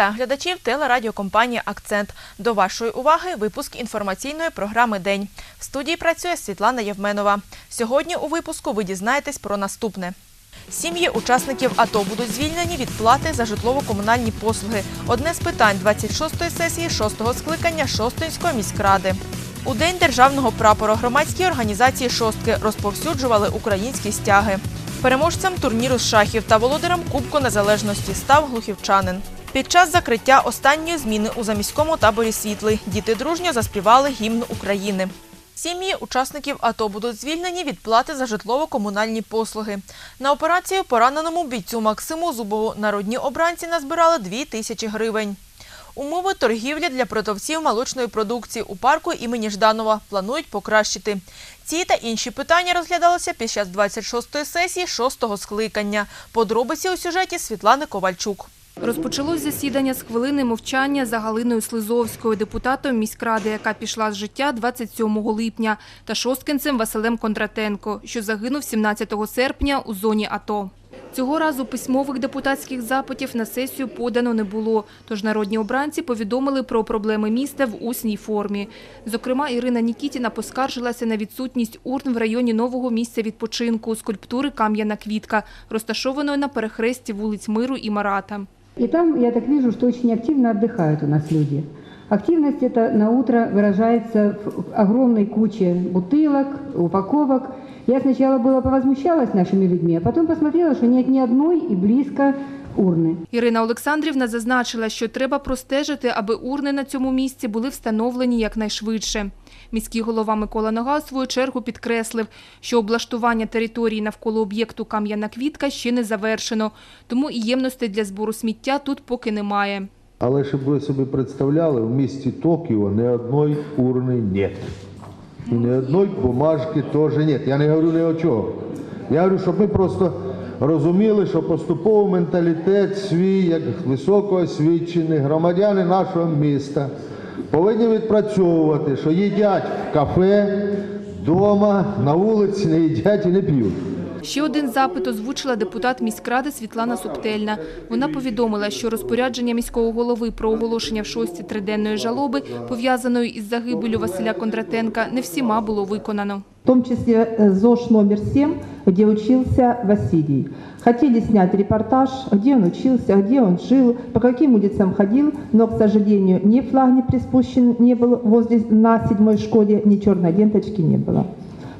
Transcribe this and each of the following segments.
Вітаю глядачів телерадіокомпанії Акцент. До вашої уваги випуск інформаційної програми День. В студії працює Світлана Євменова. Сьогодні у випуску ви дізнаєтесь про наступне. Сім'ї учасників АТО будуть звільнені від плати за житлово-комунальні послуги. Одне з питань 26-ї сесії 6-го скликання Шостинської міськради. У день державного прапора громадські організації шостки розповсюджували українські стяги. Переможцем турніру з шахів та володарем Кубку Незалежності став глухівчанин. Під час закриття останньої зміни у заміському таборі Світлий діти дружньо заспівали гімн України. Сім'ї учасників АТО будуть звільнені від плати за житлово-комунальні послуги. На операцію пораненому бійцю Максиму Зубову народні обранці назбирали 2 тисячі гривень. Умови торгівлі для продавців молочної продукції у парку імені Жданова планують покращити. Ці та інші питання розглядалися під час 26-ї сесії 6-го скликання. Подробиці у сюжеті Світлани Ковальчук. Розпочалось засідання з хвилини мовчання за Галиною Слизовською, депутатом міськради, яка пішла з життя 27 липня, та шосткинцем Василем Кондратенко, що загинув 17 серпня у зоні АТО. Цього разу письмових депутатських запитів на сесію подано не було, тож народні обранці повідомили про проблеми міста в усній формі. Зокрема, Ірина Нікітіна поскаржилася на відсутність урн в районі нового місця відпочинку скульптури «Кам'яна квітка», розташованої на перехресті вулиць Миру і Марата. И там я так вижу, что очень активно отдыхают у нас люди. Активность эта на утро выражается в огромной куче бутылок, упаковок. Я сначала было повозмущалась нашими людьми, а потом посмотрела, что нет ни одной и близко урны. Ірина Олександрівна зазначила, що треба простежити, аби урни на цьому місці були встановлені якнайшвидше. Міський голова Микола Нога у свою чергу підкреслив, що облаштування території навколо об'єкту «Кам'яна квітка» ще не завершено, тому і ємностей для збору сміття тут поки немає. Але щоб ви собі представляли, в місті Токіо ні одної урни нет. І ні одної бумажки теж нет. Я не говорю ні о чого. Я говорю, щоб ми просто розуміли, що поступово менталітет свій, як високоосвічений громадяни нашого міста, повинні відпрацьовувати, що їдять в кафе, вдома, на вулиці не їдять і не п'ють. Ще один запит озвучила депутат міськради Світлана Субтельна. Вона повідомила, що розпорядження міського голови про оголошення в шості триденної жалоби, пов'язаної із загибелю Василя Кондратенка, не всіма було виконано. В том числе э, ЗОЖ номер 7, где учился Василий. Хотели снять репортаж, где он учился, где он жил, по каким улицам ходил, но, к сожалению, ни флаг не приспущен не был возле, на седьмой школе, ни черной ленточки не было.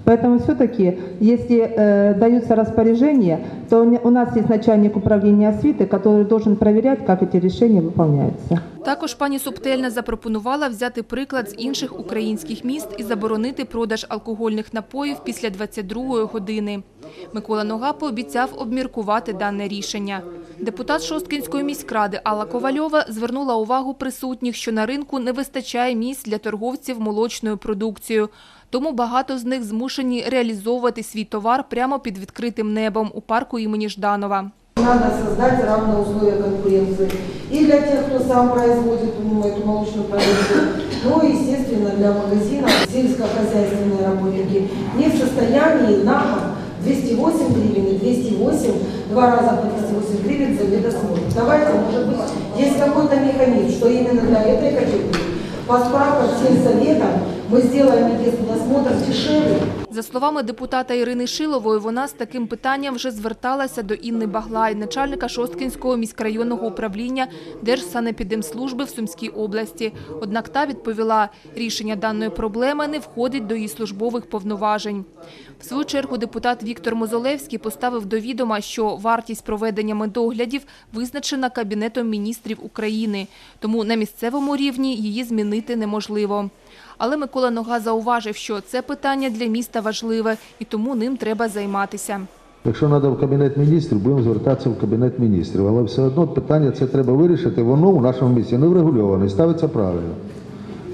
Поэтому все-таки, если э, даются распоряжения, то у не- у нас есть начальник управления освиты, который должен проверять, как эти решения выполняются. Також пані Субтельна запропонувала взяти приклад з інших українських міст і заборонити продаж алкогольних напоїв після 22-ї години. Микола Нога пообіцяв обміркувати дане рішення. Депутат Шосткинської міськради Алла Ковальова звернула увагу присутніх, що на ринку не вистачає місць для торговців молочною продукцією. Тому багато з них змушені реалізовувати свій товар прямо під відкритим небом у парку імені Жданова. Надо создать равные условия конкуренции и для тех, кто сам производит ну, эту молочную продукцию, ну и, естественно, для магазинов, сельскохозяйственные работники не в состоянии на год 208 гривен и 208, два раза по 208 гривен за медосмотр. Давайте, может быть, есть какой-то механизм, что именно для этой категории по справкам сельсовета мы сделаем медосмотр дешевле, За словами депутата Ірини Шилової, вона з таким питанням вже зверталася до Інни Баглай, начальника Шосткинського міськрайонного управління Держсанепідемслужби в Сумській області. Однак та відповіла, рішення даної проблеми не входить до її службових повноважень. В свою чергу депутат Віктор Мозолевський поставив до відома, що вартість проведення медоглядів визначена Кабінетом міністрів України, тому на місцевому рівні її змінити неможливо. Але Микола Нога зауважив, що це питання для міста важливе і тому ним треба займатися. Якщо треба в Кабінет міністрів, будемо звертатися в Кабінет міністрів. Але все одно питання це треба вирішити, воно у нашому місті не врегульоване, ставиться правильно.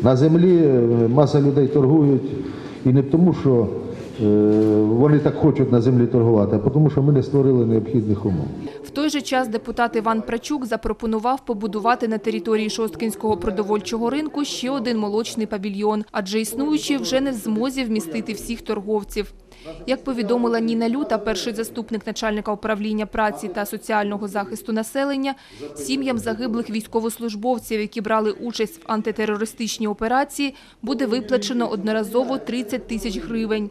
На землі е, маса людей торгують і не тому, що е, вони так хочуть на землі торгувати, а тому, що ми не створили необхідних умов. Той же час депутат Іван Прачук запропонував побудувати на території Шосткинського продовольчого ринку ще один молочний павільйон, адже існуючий вже не в змозі вмістити всіх торговців. Як повідомила Ніна Люта, перший заступник начальника управління праці та соціального захисту населення, сім'ям загиблих військовослужбовців, які брали участь в антитерористичній операції, буде виплачено одноразово 30 тисяч гривень.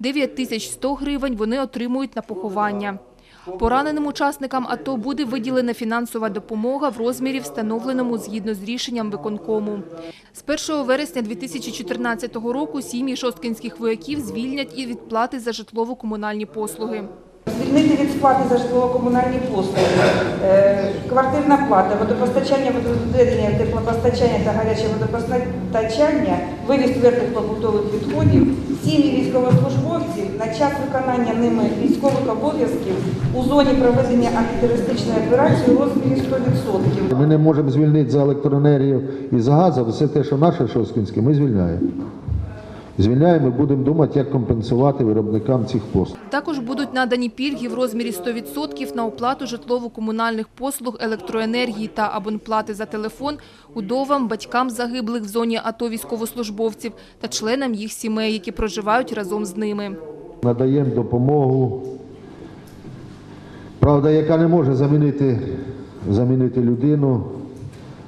9 тисяч 100 гривень вони отримують на поховання. Пораненим учасникам АТО буде виділена фінансова допомога в розмірі, встановленому згідно з рішенням виконкому. З 1 вересня 2014 року сім'ї шосткинських вояків звільнять і від плати за житлово-комунальні послуги. Звільнити від сплати за житлово-комунальні послуги, е, квартирна плата, водопостачання, водовідведення, теплопостачання та гаряче водопостачання, вивіз твердих побутових відходів, сім'ї військовослужбовців на час виконання ними військових обов'язків у зоні проведення антитерористичної операції у розмірі 100%. Ми не можемо звільнити за електроенергію і за газ, а все те, що наше Шосткинське, ми звільняємо. Звільняємо і будемо думати, як компенсувати виробникам цих послуг. Також будуть надані пільги в розмірі 100% на оплату житлово-комунальних послуг, електроенергії та абонплати за телефон удовам, батькам загиблих в зоні АТО військовослужбовців та членам їх сімей, які проживають разом з ними. Надаємо допомогу, правда, яка не може замінити, замінити людину,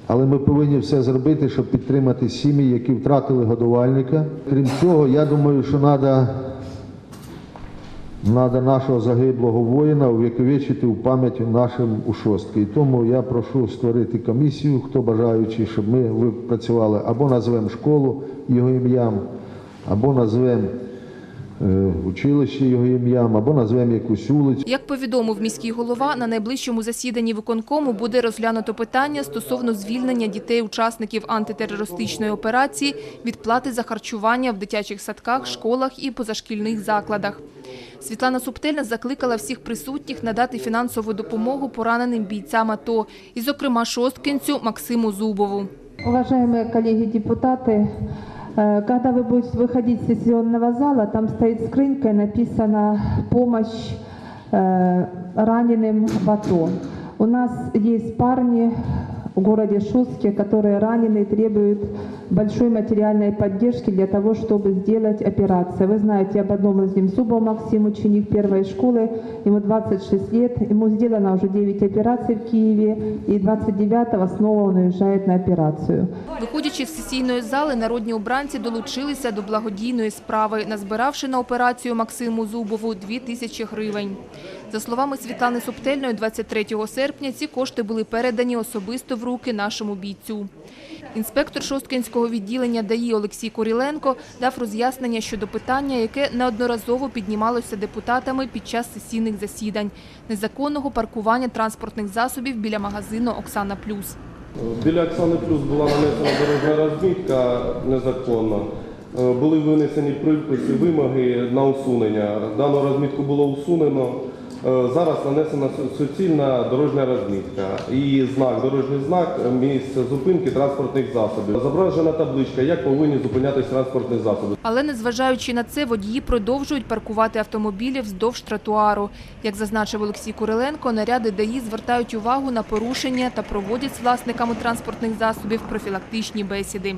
але ми повинні все зробити, щоб підтримати сім'ї, які втратили годувальника. Крім цього, я думаю, що треба Надо нашого загиблого воїна увіковічити в пам'ять нашим у шостки. І тому я прошу створити комісію, хто бажаючий, щоб ми випрацювали або назвемо школу його ім'ям, або назвемо е, училище його ім'ям, або назвемо якусь вулицю. Як повідомив міський голова, на найближчому засіданні виконкому буде розглянуто питання стосовно звільнення дітей-учасників антитерористичної операції від плати за харчування в дитячих садках, школах і позашкільних закладах. Світлана Субтельна закликала всіх присутніх надати фінансову допомогу пораненим бійцям АТО, і, зокрема, шосткинцю Максиму Зубову. Уважаемые коллеги-депутаты, э, Когда вы будете выходить из сессионного зала, там стоит скрынька и написано «Помощь э, раненым в АТО». У нас есть парни в городе Шустке, которые ранены и требуют большой материальной поддержки для того, чтобы сделать операцию. Вы знаете об одном из них, Зубов Максим, ученик первой школы, ему 26 лет, ему сделано уже 9 операций в Киеве, и 29-го снова он уезжает на операцию. Виходячи з сесійної зали, народні обранці долучилися до благодійної справи, назбиравши на операцію Максиму Зубову 2 тисячі гривень. За словами Світлани Субтельної, 23 серпня ці кошти були передані особисто в руки нашому бійцю. Інспектор Шосткинського відділення ДАІ Олексій Куріленко дав роз'яснення щодо питання, яке неодноразово піднімалося депутатами під час сесійних засідань – незаконного паркування транспортних засобів біля магазину «Оксана Плюс». Біля Оксани Плюс була нанесена дорожня розмітка незаконна. Е, Були винесені приписи, вимоги на усунення. Дану розмітку було усунено. Е, Зараз нанесена суцільна дорожня розмітка і знак, дорожній знак е, місце зупинки транспортних засобів. Зображена табличка, як повинні зупинятися транспортні засоби. Але незважаючи на це, водії продовжують паркувати автомобілі вздовж тротуару. Як зазначив Олексій Куриленко, наряди ДАІ звертають увагу на порушення та проводять з власниками транспортних засобів профілактичні бесіди.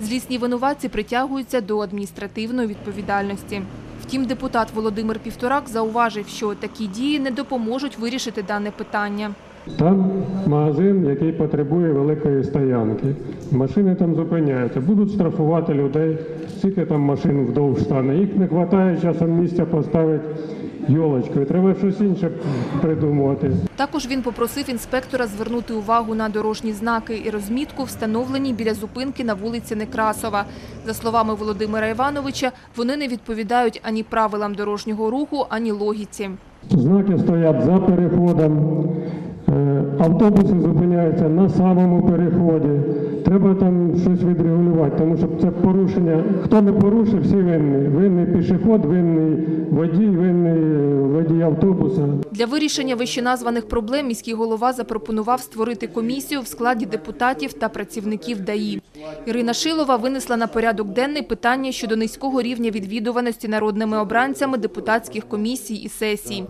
Злісні винуватці притягуються до адміністративної відповідальності. Втім, депутат Володимир Півторак зауважив, що такі дії не допоможуть вирішити дане питання. Там магазин, який потребує великої стоянки. Машини там зупиняються. Будуть штрафувати людей, скільки там машин вдовж стане. Їх не вистачає часом місця поставити йолочкою. Треба щось інше придумувати. Також він попросив інспектора звернути увагу на дорожні знаки і розмітку, встановлені біля зупинки на вулиці Некрасова. За словами Володимира Івановича, вони не відповідають ані правилам дорожнього руху, ані логіці. Знаки стоять за переходом, автобуси зупиняються на самому переході. Треба там щось відрегулювати, тому що це порушення. Хто не порушив, всі винні. Винний пішоход, винний водій, винний е, водій автобуса. Для вирішення вищеназваних проблем міський голова запропонував створити комісію в складі депутатів та працівників ДАІ. Ірина Шилова винесла на порядок денний питання щодо низького рівня відвідуваності народними обранцями депутатських комісій і сесій.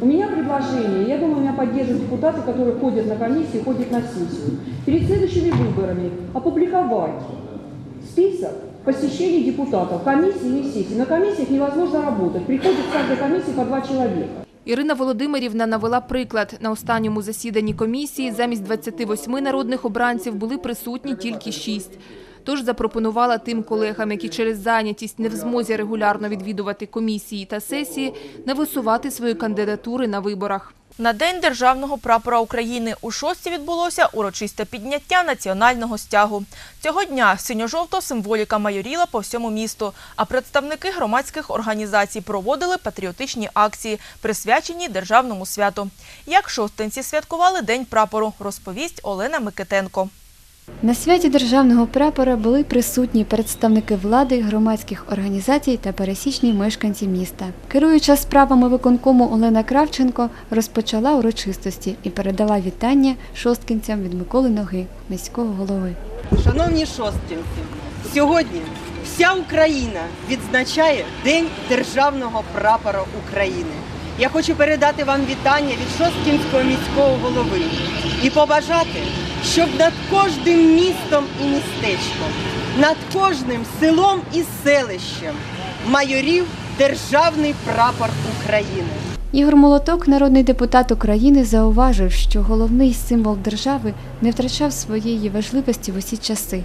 У меня предложение, я думаю, меня поддержат депутаты, которые ходят на комиссии, ходят на сессию. Перед следующими выборами опубликовать список посещений депутатов, комиссий и сессий. На комиссиях невозможно работать. Приходит в каждой комиссии по два человека. Ірина Володимирівна навела приклад. На останньому засіданні комісії замість 28 народних обранців були присутні тільки 6. Тож запропонувала тим колегам, які через зайнятість не в змозі регулярно відвідувати комісії та сесії, не висувати свої кандидатури на виборах. На День державного прапора України у шості відбулося урочисте підняття національного стягу. Цього дня синьо-жовта символіка майоріла по всьому місту, а представники громадських організацій проводили патріотичні акції, присвячені державному святу. Як шостинці святкували День прапору, розповість Олена Микитенко. На святі державного прапора були присутні представники влади, громадських організацій та пересічні мешканці міста. Керуюча справами виконкому Олена Кравченко розпочала урочистості і передала вітання шосткінцям від Миколи Ноги, міського голови. Шановні шостинці, сьогодні вся Україна відзначає День державного прапора України. Я хочу передати вам вітання від Шосткінського міського голови і побажати, щоб над кожним містом і містечком, над кожним селом і селищем майорів державний прапор України. Ігор Молоток, народний депутат України, зауважив, що головний символ держави не втрачав своєї важливості в усі часи.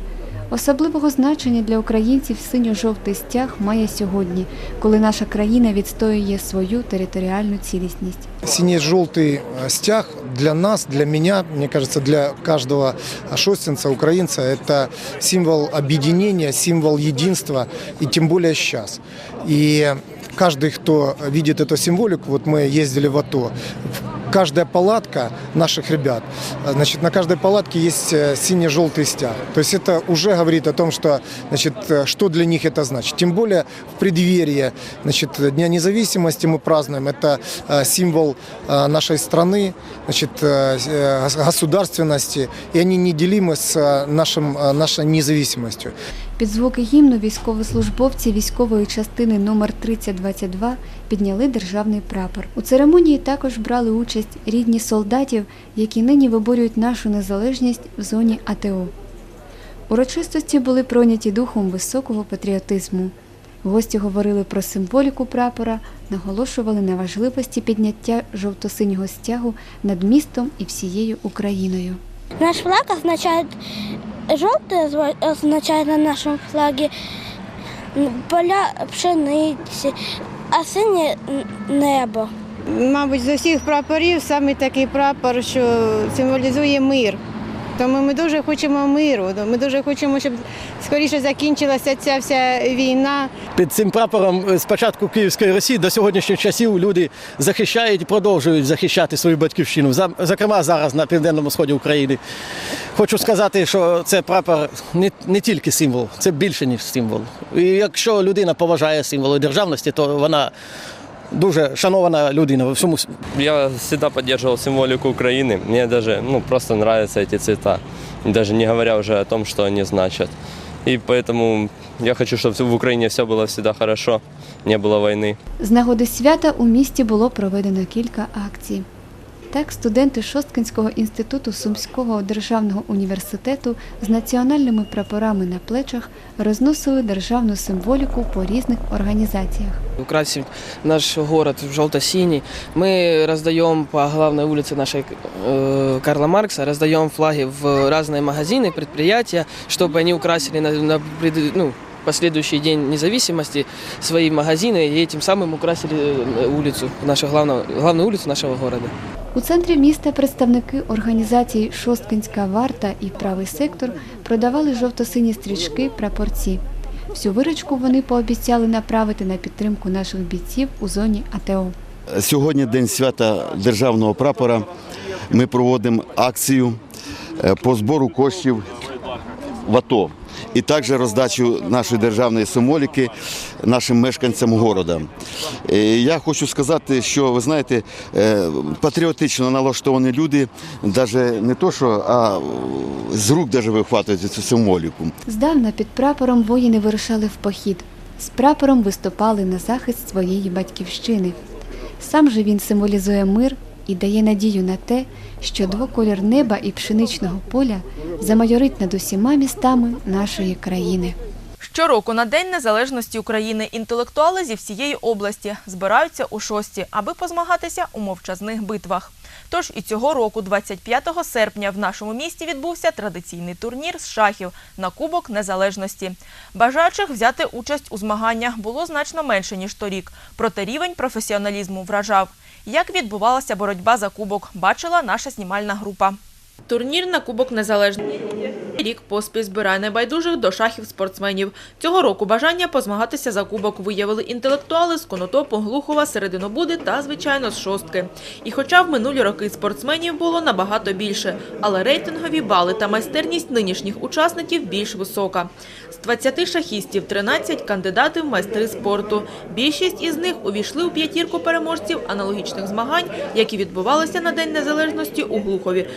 Особливого значення для українців синьо-жовтий стяг має сьогодні, коли наша країна відстоює свою територіальну цілісність. Синий-желтый э, стяг для нас, для меня, мне кажется, для каждого шостинца, украинца, это символ объединения, символ единства, и тем более сейчас. И каждый, кто видит эту символику, вот мы ездили в АТО, каждая палатка наших ребят, значит, на каждой палатке есть э, синий-желтый стяг. То есть это уже говорит о том, что, значит, э, что для них это значит. Тем более в преддверии значит, Дня независимости мы празднуем. Это э, символ э, нашей страны, значит, э, э, государственности, и они неделимы с э, нашим, э, нашей независимостью. Під звуки гімну військовослужбовці військової частини номер 3022 підняли державний прапор. У церемонії також брали участь рідні солдатів, які нині виборюють нашу незалежність в зоні АТО. Урочистості були пройняті духом високого патріотизму. Гості говорили про символіку прапора, наголошували на важливості підняття жовто-синього стягу над містом і всією Україною. Наш флаг означает, желтый озва- означает на нашем флаге поля пшениці, а синє небо. Мабуть, з усіх прапорів саме такий прапор, що символізує мир. Тому ми дуже хочемо миру. Ми дуже хочемо, щоб скоріше закінчилася ця вся війна. Під цим прапором е, з початку Київської Росії до сьогоднішніх часів люди захищають і продовжують захищати свою батьківщину, зокрема зараз на південному сході України. Хочу сказати, що це прапор не, не тільки символ, це більше ніж символ. І якщо людина поважає символи державності, то вона дуже шанована людина в всьому світі. Я всегда поддерживал символику Украины. Мне даже ну, просто нравятся эти цвета, даже не говоря уже о том, что они значат. И поэтому я хочу, чтобы в Украине все было всегда хорошо, не было войны. З нагоди свята у місті було проведено кілька акцій. Так, студенти Шосткинського інституту Сумського державного університету з національними прапорами на плечах розносили державну символіку по різних організаціях. украсить наш город в желто-синий. Мы раздаем по главной улице нашей э, Карла Маркса, раздаем флаги в разные магазины, предприятия, чтобы они украсили на, на пред- ну, последующий день независимости свои магазины и этим самым украсили э, улицу, нашу главную, главную улицу нашего города. У центрі міста представники організацій Шосткинська варта і правий сектор продавали жовто-сині стрічки прапорці. Всю виручку вони пообіцяли направити на підтримку наших бійців у зоні АТО. Сьогодні день свята державного прапора. Ми проводимо акцію е, по збору коштів в АТО і також роздачу нашої державної символіки нашим мешканцям города. Е, Я хочу сказати, що ви знаєте, е, патріотично налаштовані люди, навіть не то, що а з рук навіть вихватують цю символіку. Здавна під прапором воїни вирушали в похід. З прапором виступали на захист своєї батьківщини. Сам же він символізує мир і дає надію на те, що двоколір неба і пшеничного поля замайорить над усіма містами нашої країни. Щороку на День Незалежності України інтелектуали зі всієї області збираються у шості, аби позмагатися у мовчазних битвах. Тож і цього року, 25 серпня, в нашому місті відбувся традиційний турнір з шахів на Кубок Незалежності. Бажаючих взяти участь у змаганнях було значно менше, ніж торік. Проте рівень професіоналізму вражав. Як відбувалася боротьба за кубок, бачила наша знімальна група. Турнір на Кубок Незалежності. Рік поспіль збирає небайдужих до шахів спортсменів. Цього року бажання позмагатися за кубок виявили інтелектуали з Конотопу, Глухова, Серединобуди та, звичайно, з шостки. І хоча в минулі роки спортсменів було набагато більше, але рейтингові бали та майстерність нинішніх учасників більш висока. З 20 шахістів 13 – кандидати в майстри спорту. Більшість із них увійшли у п'ятірку переможців аналогічних змагань, які відбувалися на День Незалежності у Глухові,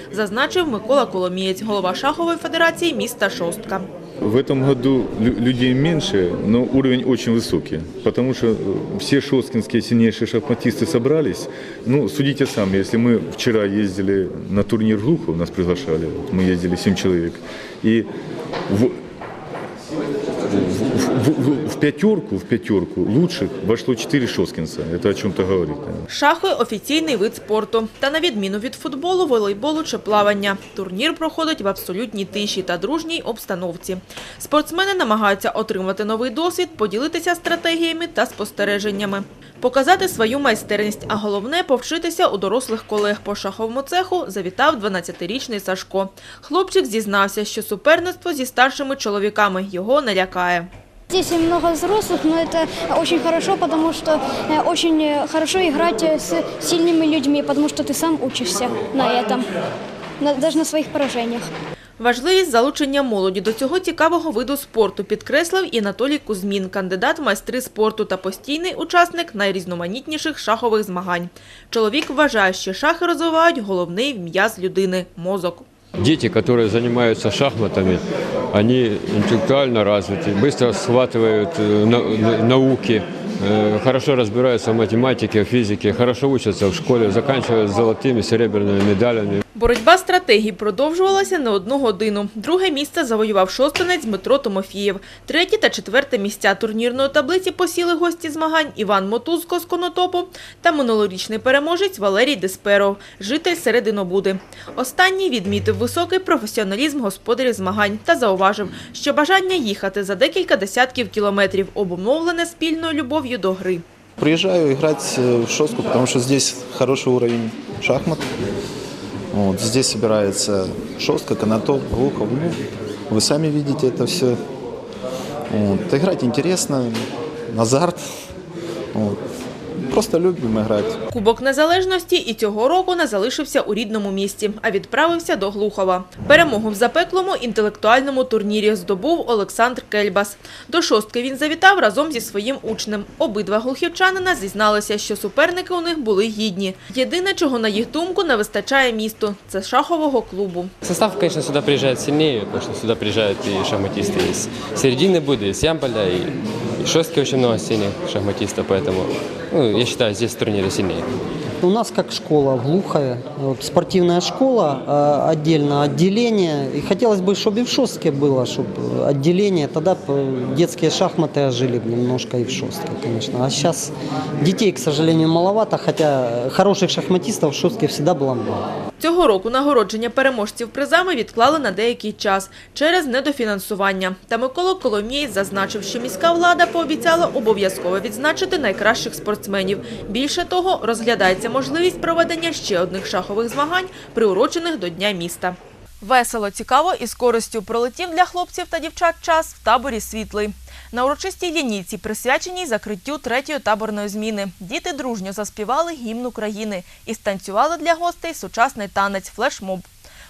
зазначив Микола Коломієць, голова шахової федерації міста Шостка. В этом году лю- людей меньше, но уровень очень высокий, потому что э, все шосткинские сильнейшие шахматисты собрались. Ну, судите сами, если мы вчера ездили на турнир в Глухов, нас приглашали, вот мы ездили 7 человек, и в, в- в- пятерку, лучших вошло 4 шосткинца. Это о чем-то говорит. наверное. Шахи – офіційний вид спорту. Та на відміну від футболу, волейболу чи плавання. Турнір проходить в абсолютній тиші та дружній обстановці. Спортсмени намагаються отримати новий досвід, поділитися стратегіями та спостереженнями. Показати свою майстерність, а головне – повчитися у дорослих колег по шаховому цеху завітав 12-річний Сашко. Хлопчик зізнався, що суперництво зі старшими чоловіками його не лякає Здесь много взрослых, но это очень хорошо, потому что э, очень э, хорошо играть э, с сильными людьми, потому что ты сам учишься на этом, на- даже на своих поражениях. Важливість залучення молоді до цього цікавого виду спорту підкреслив і Анатолій Кузьмін, кандидат в майстри спорту та постійний учасник найрізноманітніших шахових змагань. Чоловік вважає, що шахи розвивають головний м'яз людини – мозок. Дети, которые занимаются шахматами, они интеллектуально развиты, быстро схватывают э, на- на- науки, э, хорошо разбираются в математике, в физике, хорошо учатся в школе, заканчивают золотыми, серебряными медалями. Боротьба стратегій продовжувалася не одну годину. Друге місце завоював шостинець Дмитро Томофієв. Третє та четверте місця турнірної таблиці посіли гості змагань Іван Мотузко з Конотопу та минулорічний переможець Валерій Десперов, житель Серединобуди. Останній відмітив високий професіоналізм господарів змагань та зауважив, що бажання їхати за декілька десятків кілометрів обумовлене спільною любов'ю до гри. Приезжаю играть э, в шостку, потому что здесь хороший уровень шахмат. Вот, здесь собирается шостка, канатоп, глухов. Ну, вы сами видите это все. Вот, играть интересно, азарт. Вот Просто любим играть. Кубок Незалежності і цього року не залишився у рідному місті, а відправився до Глухова. Перемогу в запеклому інтелектуальному турнірі здобув Олександр Кельбас. До шостки він завітав разом зі своїм учнем. Обидва глухівчанина зізналися, що суперники у них були гідні. Єдине, чого на їх думку не вистачає місту – це шахового клубу. Состав, конечно, сюда приезжает сильнее, потому что сюда приезжают и шахматисты из середины Буды, из Ямполя, и, и шестки очень много сильных шахматистов, поэтому ну, я считаю, здесь турнире сильнее. У нас как школа глухая, вот, спортивная школа, э, отдельно отделение. И хотелось бы, чтобы и в шостке было, чтобы отделение. Тогда б детские шахматы ожили бы немножко и в шостке, конечно. А сейчас детей, к сожалению, маловато, хотя хороших шахматистов в шостке всегда было много. Цього року нагородження переможців призами відклали на деякий час через недофінансування. Та Микола Коломієць зазначив, що міська влада пообіцяла обов'язково відзначити найкращих спортсменів. Більше того, розглядається можливість проведення ще одних шахових змагань, приурочених до Дня міста. Весело, цікаво і з користю пролетів для хлопців та дівчат час в таборі «Світлий». На урочистій лінійці, присвяченій закриттю третьої таборної зміни, діти дружньо заспівали гімн України і станцювали для гостей сучасний танець флешмоб.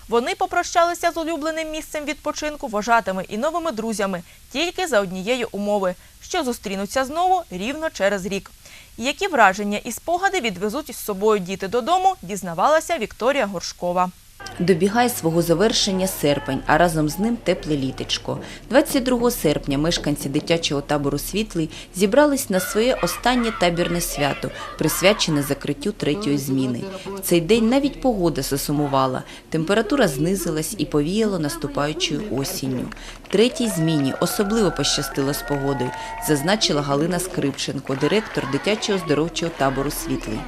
Вони попрощалися з улюбленим місцем відпочинку вожатими і новими друзями тільки за однієї умови, що зустрінуться знову рівно через рік. Які враження і спогади відвезуть із собою діти додому, дізнавалася Вікторія Горшкова. Добігає свого завершення серпень, а разом з ним тепле літечко. 22 серпня мешканці дитячого табору Світлий зібрались на своє останнє табірне свято, присвячене закриттю третьої зміни. В цей день навіть погода засумувала, температура знизилась і повіяло наступаючою осінню. Третій зміні особливо пощастило з погодою, зазначила Галина Скрипченко, директор дитячого здоровчого табору Світлий.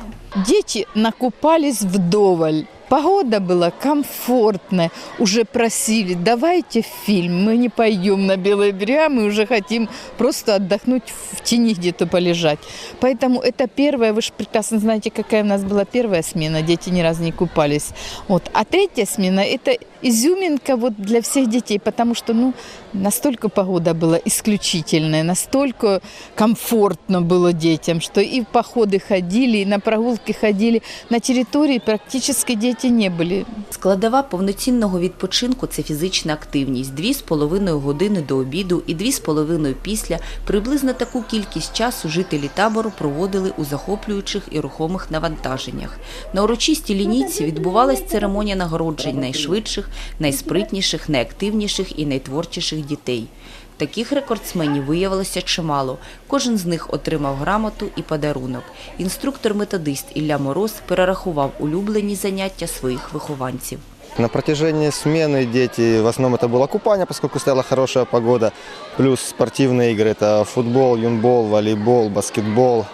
Дети накупались вдоволь. Погода была комфортная. Уже просили, давайте фильм. Мы не пойдем на Белые берега, мы уже хотим просто отдохнуть в тени где-то полежать. Поэтому это первое, вы же прекрасно знаете, какая у нас была первая смена. Дети ни разу не купались. Вот. А третья смена – это изюминка вот для всех детей, потому что ну, настолько погода была исключительная, настолько комфортно было детям, что и в походы ходили, и на прогулки ходили. На территории практически дети не были. Складова повноцінного відпочинку це фізична активність. Дві з половиною години до обіду і дві з половиною після. Приблизно таку кількість часу жителі табору проводили у захоплюючих і рухомих навантаженнях. На урочистій лінійці відбувалась церемонія нагороджень найшвидших, найспритніших, найактивніших і найтворчіших дітей. Таких рекордсменів виявилося чимало. Кожен з них отримав грамоту і подарунок. Інструктор-методист Ілля Мороз перерахував улюблені заняття своїх вихованців. На протяжении смены дети, в основном это было купание, поскольку стояла хорошая погода, плюс спортивные игры, это футбол, юнбол, волейбол, баскетбол,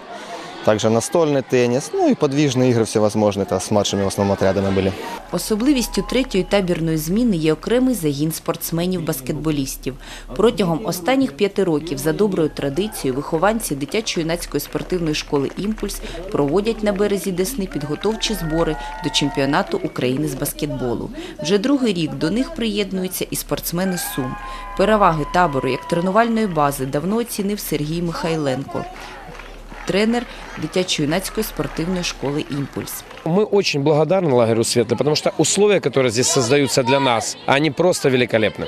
также настольный теннис, ну и подвижные игры всевозможные, это с младшими в основном отрядами были. Особливістю третьої табірної зміни є окремий загін спортсменів-баскетболістів. Протягом останніх п'яти років за доброю традицією вихованці дитячо-юнацької спортивної школи «Імпульс» проводять на березі Десни підготовчі збори до чемпіонату України з баскетболу. Вже другий рік до них приєднуються і спортсмени з Сум. Переваги табору як тренувальної бази давно оцінив Сергій Михайленко, тренер дитячо-юнацької спортивної школи «Імпульс». Мы очень благодарны лагерю Светлый, потому что условия, которые здесь создаются для нас, они просто великолепны.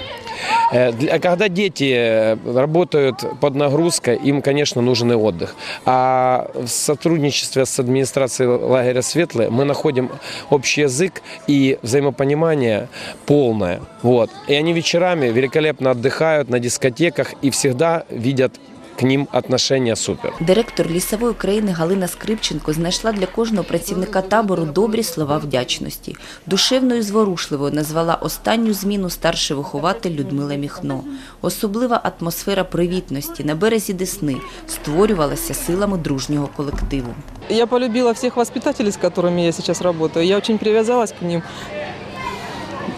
Э, для- Когда дети э, работают под нагрузкой, им, конечно, нужен и отдых. А в сотрудничестве с администрацией лагеря Светлый мы находим общий язык и взаимопонимание полное. Вот. И они вечерами великолепно отдыхают на дискотеках и всегда видят к ним отношения супер. Директор лісової країни Галина Скрипченко знайшла для кожного працівника табору добрі слова вдячності. Душевною і зворушливою назвала останню зміну старший вихователь Людмила Міхно. Особлива атмосфера привітності на березі Десни створювалася силами дружнього колективу. Я полюбила всех воспитателей, с которыми я сейчас работаю. Я очень привязалась к ним.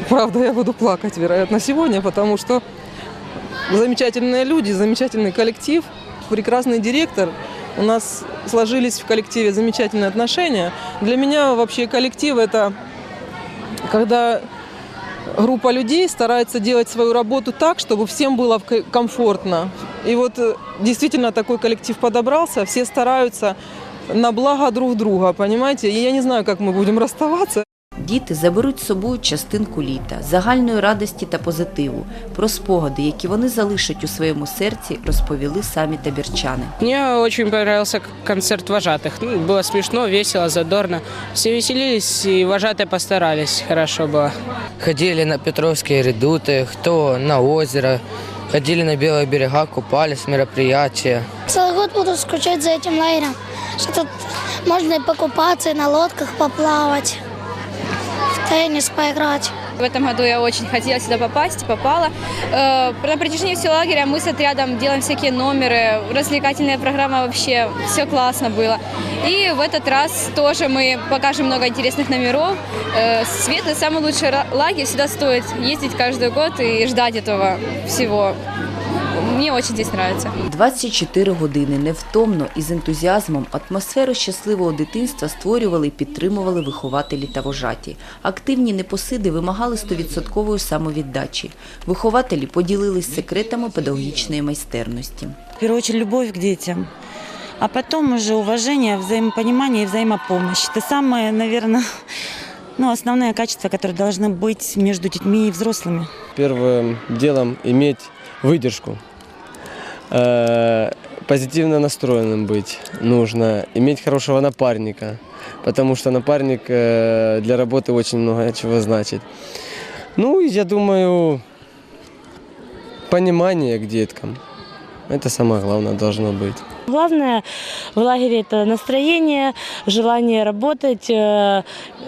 Правда, я буду плакать, вероятно, сегодня, потому что замечательные люди, замечательный коллектив, прекрасный директор. У нас сложились в коллективе замечательные отношения. Для меня вообще коллектив – это когда группа людей старается делать свою работу так, чтобы всем было комфортно. И вот э, действительно такой коллектив подобрался, все стараются на благо друг друга, понимаете? И я не знаю, как мы будем расставаться. Діти заберуть з собою частинку літа, загальної радості та позитиву. Про спогади, які вони залишать у своєму серці, розповіли самі табірчани. Мне очень понравился концерт вожатых. Ну, Было смешно, весело, задорно. Все веселились, и вожатые постарались. Хорошо было. Ходили на Петровские редуты, кто на озеро, ходили на Белые берега, купались, мероприятия. Целый год буду скучать за этим лагерем, что тут можно и покупаться, и на лодках поплавать, в теннис поиграть. В этом году я очень хотела сюда попасть, попала. Э, На протяжении всего лагеря мы с отрядом делаем всякие номеры, развлекательная программа вообще, все классно было. И в этот раз тоже мы покажем много интересных номеров. Э, Светлый самый лучший ра- лагерь, сюда стоит ездить каждый год и ждать этого всего. Мне очень здесь нравится. 24 години невтомно і з ентузіазмом атмосферу щасливого дитинства створювали і підтримували вихователі та вожаті. Активні непосиди вимагали 100% самовіддачі. Вихователі поділились секретами педагогічної майстерності. В первую очередь любовь к детям, а потом уже уважение, взаимопонимание и взаимопомощь. Это самое, наверное, ну, основные качества, которые должны быть между детьми и взрослыми. Первым делом иметь выдержку. Э, позитивно настроенным быть нужно, иметь хорошего напарника, потому что напарник э, для работы очень много чего значит. Ну, и я думаю, понимание к деткам. Это самое главное должно быть. Главное в лагере это настроение, желание работать, э,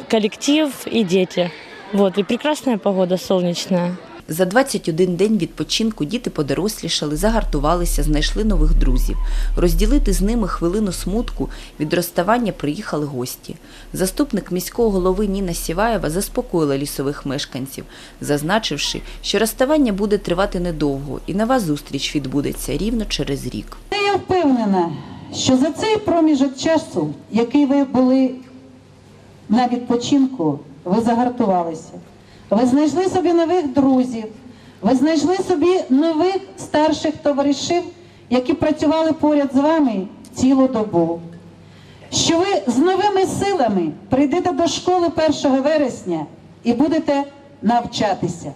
коллектив и дети. Вот, и прекрасная погода, солнечная. За 21 день відпочинку діти подорослішали, загартувалися, знайшли нових друзів. Розділити з ними хвилину смутку від розставання приїхали гості. Заступник міського голови Ніна Сіваєва заспокоїла лісових мешканців, зазначивши, що розставання буде тривати недовго і нова зустріч відбудеться рівно через рік. Я впевнена, що за цей проміжок часу, який ви були на відпочинку, ви загартувалися. Ви знайшли собі нових друзів, ви знайшли собі нових старших товаришів, які працювали поряд з вами цілу добу. Що ви з новими силами прийдете до школи 1 вересня і будете навчатися.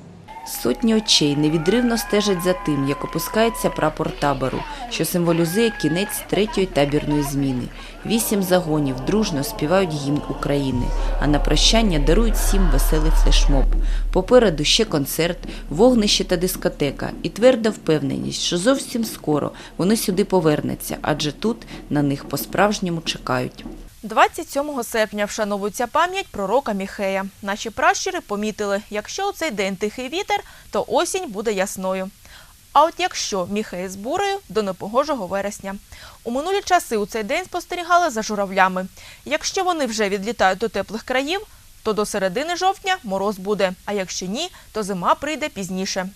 Сотні очей невідривно стежать за тим, як опускається прапор табору, що символізує кінець третьої табірної зміни. Вісім загонів дружно співають гімн України, а на прощання дарують всім веселий флешмоб. Попереду ще концерт, вогнище та дискотека і тверда впевненість, що зовсім скоро вони сюди повернуться, адже тут на них по-справжньому чекають. 27 серпня вшановується пам'ять пророка Міхея. Наші пращури помітили, якщо у цей день тихий вітер, то осінь буде ясною. А от якщо Міхей з бурею до непогожого вересня. У минулі часи у цей день спостерігали за журавлями. Якщо вони вже відлітають до теплих країв, то до середини жовтня мороз буде, а якщо ні, то зима прийде пізніше.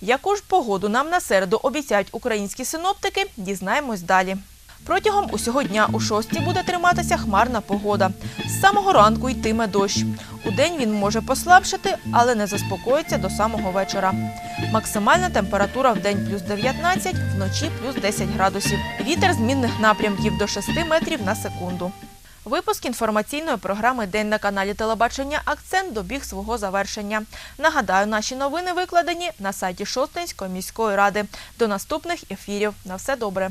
Яку ж погоду нам на середу обіцяють українські синоптики, дізнаємось далі. Протягом усього дня у шостій буде триматися хмарна погода. З самого ранку йтиме дощ. Удень він може послабшати, але не заспокоїться до самого вечора. Максимальна температура в день плюс 19, вночі плюс 10 градусів. Вітер змінних напрямків до 6 метрів на секунду. Випуск інформаційної програми День на каналі Телебачення Акцент добіг свого завершення. Нагадаю, наші новини викладені на сайті Шостинської міської ради. До наступних ефірів. На все добре.